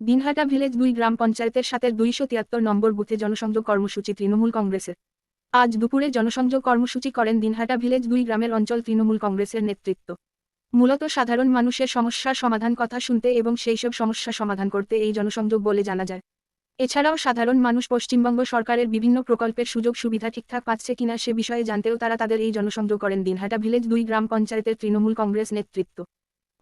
Dinhata village দুই গ্রাম পঞ্চায়েতের সাথে দুইশো তিয়াত্তর নম্বর বুথে জনসংযোগ কর্মসূচি তৃণমূল কংগ্রেসের। আজ দুপুরে জনসংযোগ কর্মসূচি করেন দিনহাটা ভিলেজ দুই গ্রামের অঞ্চল তৃণমূল কংগ্রেসের নেতৃত্ব। মূলত সাধারণ মানুষের সমস্যার সমাধান কথা শুনতে এবং সেই সব সমস্যা সমাধান করতে এই জনসংযোগ বলে জানা যায়। এছাড়াও সাধারণ মানুষ পশ্চিমবঙ্গ সরকারের বিভিন্ন প্রকল্পের সুযোগ সুবিধা ঠিকঠাক পাচ্ছে কিনা সে বিষয়ে জানতেও তারা তাদের এই জনসংযোগ করেন দিনহাটা ভিলেজ দুই গ্রাম পঞ্চায়েতের তৃণমূল কংগ্রেস নেতৃত্ব।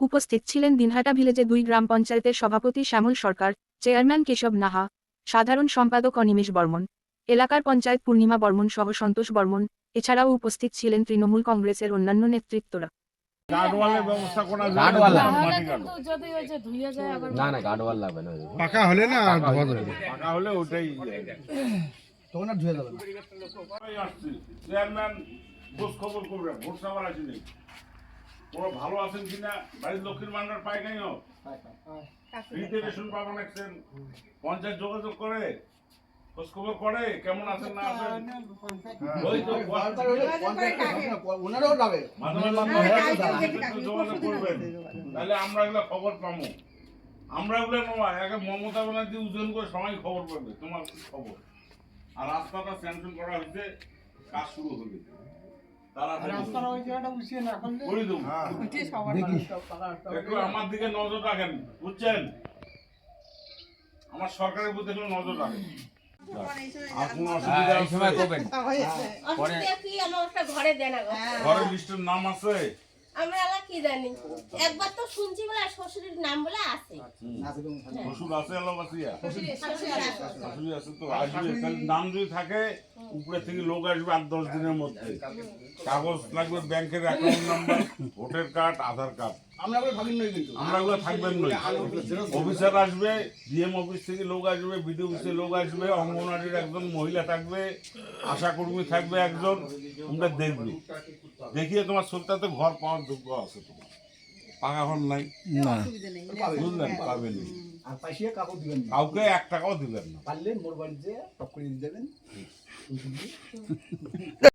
উপস্থিত ছিলেন দিনহাটা ভিলেজে দুই গ্রাম পঞ্চায়েতের সভাপতি শ্যামল সরকার চেয়ারম্যান কেশব নাহা সাধারণ সম্পাদক অনিমেষ বর্মন এলাকার পঞ্চায়েত পূর্ণিমা বর্মন সহ সন্তোষ বর্মন এছাড়াও উপস্থিত ছিলেন তৃণমূল কংগ্রেসের অন্যান্য নেতৃত্বরা। ধুয়ে যায় আবার না না গার্ডওয়াল লাগবে না। পাকা হলে না পাকা হলে ওটাই তখন আর ধুয়ে যাবে না। চেয়ারম্যান খোঁজ খবর করবে ভোট সাবার আসেনি। কোনো ভালো আছেন কিনা? বাড়ির লক্ষ্মীর ভান্ডার পায় নাই হোক ফ্রিতে রেশন পাবেন একছেন পঞ্চায়েত যোগাযোগ করে খোঁজ খবর করে কেমন আছেন না আছেন? ওই তো ওনারাও যাবে। মাঝে মাঝে একটু যোগাযোগ করবেন। তাহলে আমরা এগুলো খবর পাবো। আমরা এগুলো নয় আগে মমতা ব্যানার্জি উজ্জ্বল করে সবাই খবর পাবে। তোমার কি খবর? আর রাস্তাটা স্যাংশন করা হয়েছে কাজ শুরু হবে একটু আমার দিকে নজর রাখেন বুঝছেন? আমার সরকারের প্রতি একটু নজর রাখেন। ঘরে দেন ঘরের লিস্টের নাম আছে? আমরা এলা কি জানি? একবার তো শুনছি বলে শ্বশুরের নাম বলে আছে। ওষুধ আছে এলাকাসিয়া শ্বশুর আছে। তো আসবে তাহলে নাম যদি থাকে উপরে থেকে লোক আসবে আট দশ দিনের মধ্যে। কাগজ লাগবে ব্যাংকের account number voter card Aadhaar card আমরা আমরা ওগুলো থাকবেন নই অফিসার আসবে ডিএম অফিস থেকে লোক আসবে বিডিও অফিসের লোক আসবে অঙ্গনওয়াড়ির একজন মহিলা থাকবে আশা কর্মী থাকবে একজন তোমরা দেখবে। দেখিয়ে তোমার সত্যাতে ঘর পাওয়ার যোগ্য আছে তোমার। পাকা ঘর নাই। না। বুঝলেন? পাবেন আর পাইসিয়া দিবেন কাউকে এক টাকাও দিবেন না। পারলে মোর বাড়িতে টপ করে দিয়ে দেবেন